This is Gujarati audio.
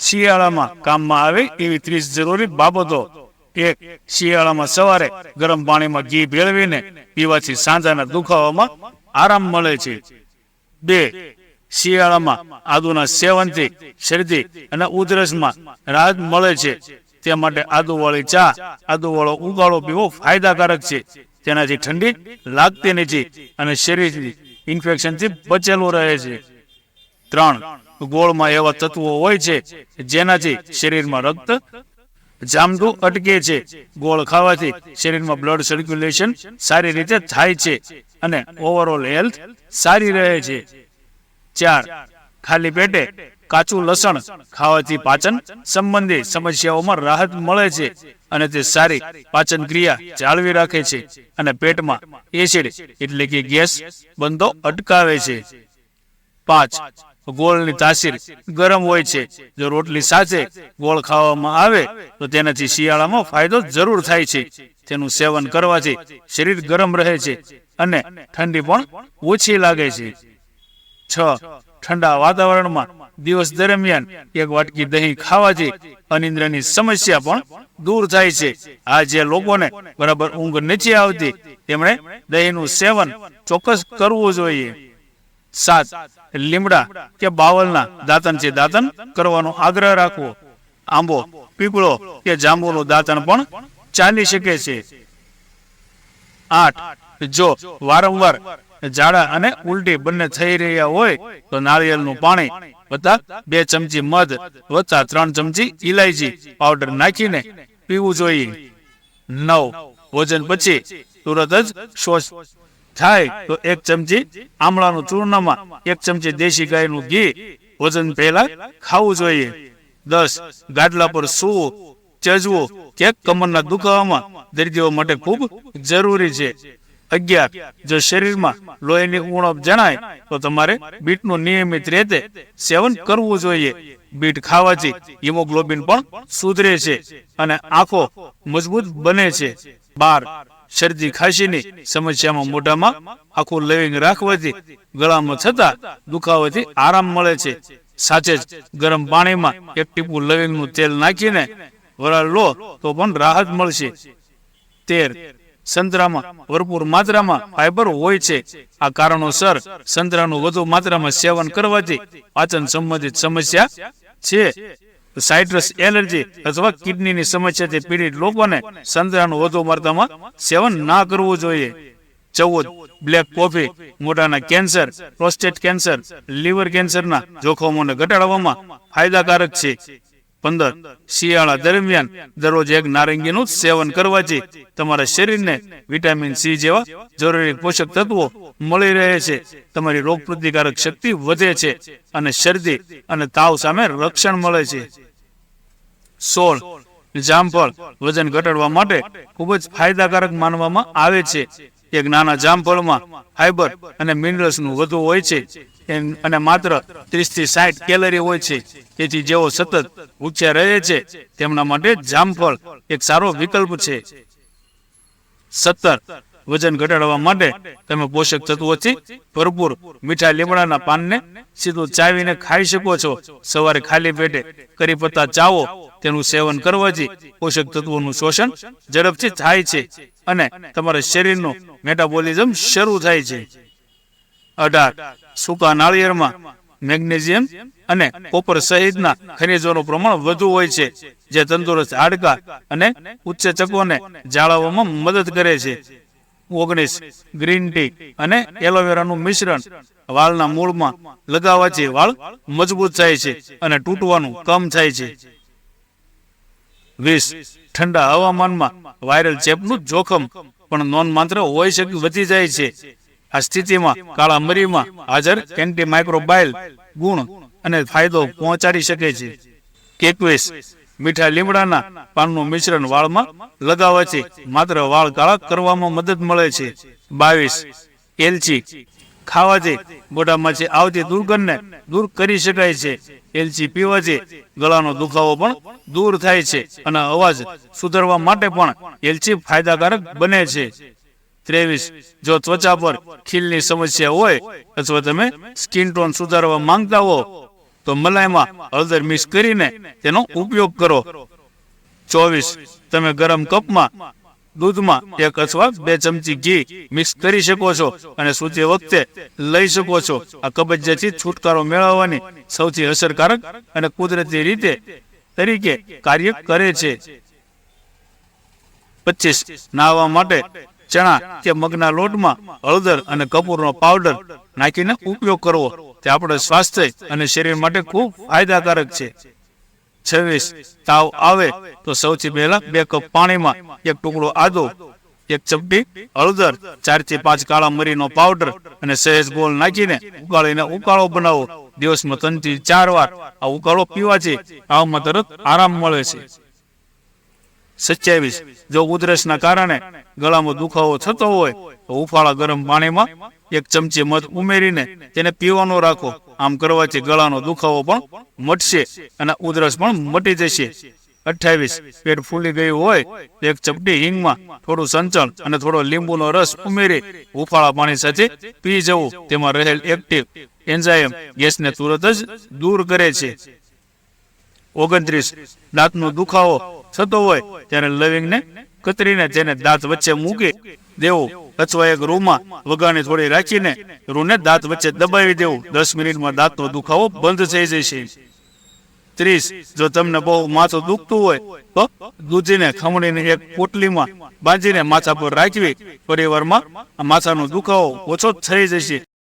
શિયાળામાં કામમાં આવે એવી ત્રીસ જરૂરી બાબતો. એક, શિયાળામાં સવારે ગરમ પાણીમાં ઘી ભેળવીને પીવાથી સાંજાના દુખાવામાં આરામ મળે છે. બે, શિયાળામાં આદુના સેવનથી શરદી અને ઉધરસમાં રાહત મળે છે. તે માટે આદુવાળી ચા, આદુવાળો ઉગાળો પીવો ફાયદાકારક છે. તેનાથી ઠંડી લાગતી નથી અને શરીરથી ઇન્ફેક્શનથી બચેલું રહે છે. ત્રણ ગોળમાં એવા તત્વો હોય છે, જેનાથી શરીરમાં રક્ત જામતું અટકે છે. ગોળ ખાવાથી શરીરમાં બ્લડ સર્ક્યુલેશન સારી રીતે થાય છે અને ઓવરઓલ હેલ્થ સારી રહે છે. ચાર, ખાલી પેટે કાચું લસણ ખાવાથી પાચન સંબંધી સમસ્યાઓમાં રાહત મળે છે અને તે સારી પાચન ક્રિયા જાળવી રાખે છે અને પેટમાં એસિડ એટલે કે ગેસ બંધો અટકાવે છે. પાંચ ગોળની તાસીર ગરમ હોય છે. જો રોટલી સાથે ગોળ ખાવામાં આવે, તો તેનાથી શિયાળામાં ફાયદો જરૂર થાય છે. તેનું સેવન કરવાથી શરીર ગરમ રહે છે અને ઠંડી પણ ઓછી લાગે છે. છ. ઠંડા વાતાવરણમાં દિવસ દરમિયાન એક વાટકી દહીં ખાવાથી અનિંદ્રની સમસ્યા પણ દૂર થાય છે. આ જે લોકોને બરાબર ઊંઘ નથી આવતી, તેમણે દહીંનું સેવન ચોક્કસ કરવું જોઈએ. સાત. લીમડા કે બાવલના દાંતન છે દાંતન કરવાનો આગ્રહ રાખવો. આંબો પીપળો કે જાંબુનું દાંતણ પણ ચાલી શકે છે. આઠ, જો વારંવાર ઝાડા અને ઉલટી બંને થઈ રહ્યા હોય તો નાળિયેરનું પાણી વત્તા બે ચમચી મધ વત્તા ત્રણ ચમચી ઇલાયચી પાવડર નાખીને પીવું જોઈએ. નવ, ભોજન પછી તુરત જ શોષ થાય તો એક ચમચી આમળાનું ચૂર્ણમાં એક ચમચી દેશી ગાયનું ઘી. ભોજન પહેલા ખાવું જોઈએ. દસ ગાદલા પર સૂવું ચજવું કે કમરના દુખાવામાં દર્દીઓ માટે ખૂબ જરૂરી છે. અગિયાર જો શરીરમાં લોહીની ઉણપ જણાય તો તમારે બીટનું નિયમિત રીતે સેવન કરવું જોઈએ. બીટ ખાવાથી હિમોગ્લોબિન પણ સુધરે છે અને આંખો મજબૂત બને છે. બાર શરદી ખાંસીની સમસ્યામાં મોઢામાં આખું લવિંગ રાખવાથી ગળામાં થતા દુખાવાથી આરામ મળે છે. સાથે જ ગરમ પાણીમાં એક ટીપું લવિંગનું તેલ નાખીને વરાળ લો તો પણ રાહત મળશે. તેર, સંતરામાં ભરપૂર માત્રામાં ફાઈબર હોય છે. આ કારણોસર સંતરાનું વધુ માત્રામાં સેવન કરવાથી પાચન સંબંધિત સમસ્યા છે. સાઇટ્રસ એલર્જી અથવા કિડનીની સમસ્યાથી પીડિત લોકોને સંતરાનું વધુ માત્રામાં સેવન ના કરવું જોઈએ. ચૌદ, બ્લેક કોફી મોઢાના કેન્સર, પ્રોસ્ટેટ કેન્સર, લીવર કેન્સરના જોખમોને ઘટાડવામાં ફાયદાકારક છે. પંદર. શિયાળા દરમિયાન દરરોજ એક નારંગીનું સેવન કરવાથી તમારા શરીરને વિટામિન સી જેવા જરૂરી પોષક તત્વો મળી રહે છે. તમારી રોગ પ્રતિકારક શક્તિ વધે છે અને શરદી અને તાવ સામે રક્ષણ મળે છે. સોળ. જામફળ વજન ઘટાડવા માટે ખૂબ જ ફાયદાકારક માનવામાં આવે છે. એક નાના જામફળમાં ફાઈબર અને મિનરલ્સનું વધુ હોય છે. અને માત્ર ત્રીસથી સાઠ કેલરી હોય છે. તેથી જેઓ સતત ભૂખ્યા રહે છે, તેમના માટે જામફળ એક સારો વિકલ્પ છે. સત્તર, વજન ઘટાડવા માટે તમે પોષક તત્વોથી ભરપૂર મીઠા લીમડાના પાનને સીધું ચાવીને ખાઈ શકો છો. સવારે ખાલી પેટે કરી પત્તા ચાવો તેનું સેવન કરવાથી પોષક તત્વોનું શોષણ ઝડપથી થાય છે અને તમારા શરીરનું મેટાબોલિઝમ શરૂ થાય છે. અઢાર, સૂકા નાળિયેરમાં મેગ્નેશિયમ અને કોપર સહિતના ખનિજોનું પ્રમાણ વધુ હોય છે, જે તંદુરસ્ત હાડકા અને ઉચ્ચચકોને જાળવવામાં મદદ કરે છે. ઓગણીસ, ગ્રીન ટી અને એલોવેરાનું મિશ્રણ વાળના મૂળમાં લગાવવાથી વાળ મજબૂત થાય છે અને તૂટવાનું કમ થાય છે. વીસ. ઠંડા હવામાનમાં વાયરલ ચેપનું જોખમ, પણ નોંધમાત્ર હોઈ શકે વધી જાય છે. આ સ્થિતિમાં કાળા મરીમાં હાજર એન્ટીમાઇક્રોબાયલ ગુણ અને ફાયદો પહોંચાડી શકે છે. એકવીસ. મીઠા લીમડાના પાનનું મિશ્રણ વાળમાં લગાવવાથી માત્ર વાળ કાળા કરવામાં મદદ મળે છે. બાવીસ. એલચી. ખાવાથી મોઢામાંથી આવતી દુર્ગંધને દૂર કરી શકાય છે. એલચી પીવાથી ગળાનો દુખાવો પણ દૂર થાય છે અને અવાજ સુધારવા માટે પણ એલચી ફાયદાકારક બને છે. ત્રેવીસ, જો ત્વચા પર ખીલની સમસ્યા હોય અથવા તમે સ્કિન ટોન સુધારવા માંગતા હો, તો મલાઈમાં હળદર મિક્સ કરીને તેનો ઉપયોગ કરો. ચોવીસ, તમે ગરમ કપમાં દૂધમાં એક અથવા બે ચમચી ઘી મિક્સ કરી શકો છો અને સૂતી વખતે લઈ શકો છો. આ કબજિયાતથી છુટકારો મેળવવાની સૌથી અસરકારક અને કુદરતી રીતે તરીકે કાર્ય કરે છે. પચીસ, નાહવા માટે ચણા કે મગના લોટમાં હળદર અને કપૂરનો પાવડર નાખીને ઉપયોગ કરવો તે આપણે સ્વાસ્થ્ય અને શરીર માટે ખૂબ ફાયદાકારક છે. છવ્વીસ તાવ આવે તો સૌથી પહેલા બે કપ પાણીમાં એક ટુકડો આદુ, એક ચપટી હળદર ચારથી પાંચ કાળા મરીનો પાવડર અને સહેજ ગોળ નાખીને ઉકાળીને ઉકાળો બનાવો. દિવસમાં ત્રણથી ચાર વાર આ ઉકાળો પીવાથી આવમાં તરત આરામ મળે છે. સત્યાવીસ, જો ઉધરસના કારણે ગળામાં દુખાવો થતો હોય તો ઉફાળા ગરમ પાણીમાં એક ચમચી મધ ઉમેરીને તેને પીવાનો રાખો. આમ કરવાથી ગળાનો દુખાવો પણ મટશે અને ઉધરસ પણ મટી જશે. અઠ્યાવીસ પેટ ફૂલી ગયું હોય, એક ચપટી હિંગમાં થોડું સંચળ અને થોડો લીંબુનો રસ ઉમેરી. ઉફાળા પાણી સાથે પી જવું. તેમાં રહેલ એક્ટિવ એન્ઝાઇમ ગેસને તુરત જ દૂર કરે છે. ઓગણત્રીસ, દાંતનો દુખાવો થતો હોય, ત્યારે લવિંગને કતરીને તેને દાંત વચ્ચે મૂકી દેવું. અથવા એક રૂમાં વગાને થોડી રાખીને રૂને દાંત વચ્ચે દબાવી દેવું. દસ મિનિટમાં દાંતનો દુખાવો બંધ થઈ જશે. ત્રીસ, જો તમને બહુ માથું દુખતું હોય, તો દૂધીને ખમણીને એક પોટલીમાં બાંધીને માથા પર રાખવી. પરિવારમાં માથાનો દુખાવો ઓછો થઈ જશે.